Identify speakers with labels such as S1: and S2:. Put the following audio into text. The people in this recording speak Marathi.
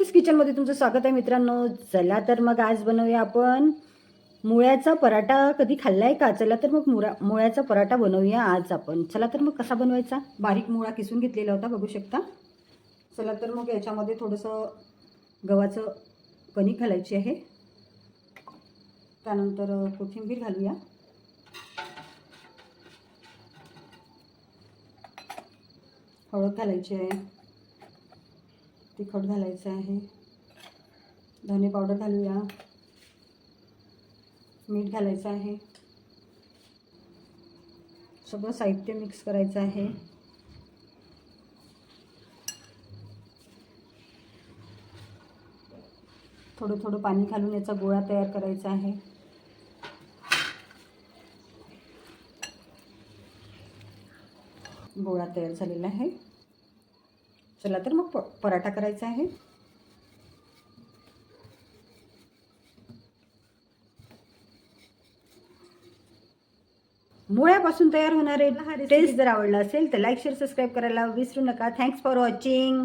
S1: नक्कीच किचनमध्ये तुमचं स्वागत आहे मित्रांनो. चला तर मग आज बनवूया आपण मुळ्याचा पराठा. कधी खाल्लाय का? चला तर मग मुळा मुळ्याचा पराठा बनवूया आज आपण. चला तर मग कसा बनवायचा? बारीक मुळा किसून घेतलेला होता बघू शकता. चला तर मग याच्यामध्ये थोडंसं गव्हाचं कणिक घालायची आहे. त्यानंतर कोथिंबीर घालूया. हळद घालायची आहे. तिखट घालायचं आहे. धने पावडर घालूया. मीठ घालायचं आहे. सगळं साहित्य मिक्स करायचं आहे. थोडं थोडं पाणी घालून याचा गोळा तयार करायचा आहे. गोळा तयार झालेला आहे. चला तर मग पराठा करायचा आहे. मुळ्यापासून तयार होणारे टेस्ट जर आवडला असेल तर लाईक शेअर सबस्क्राईब करायला विसरू नका. Thanks for watching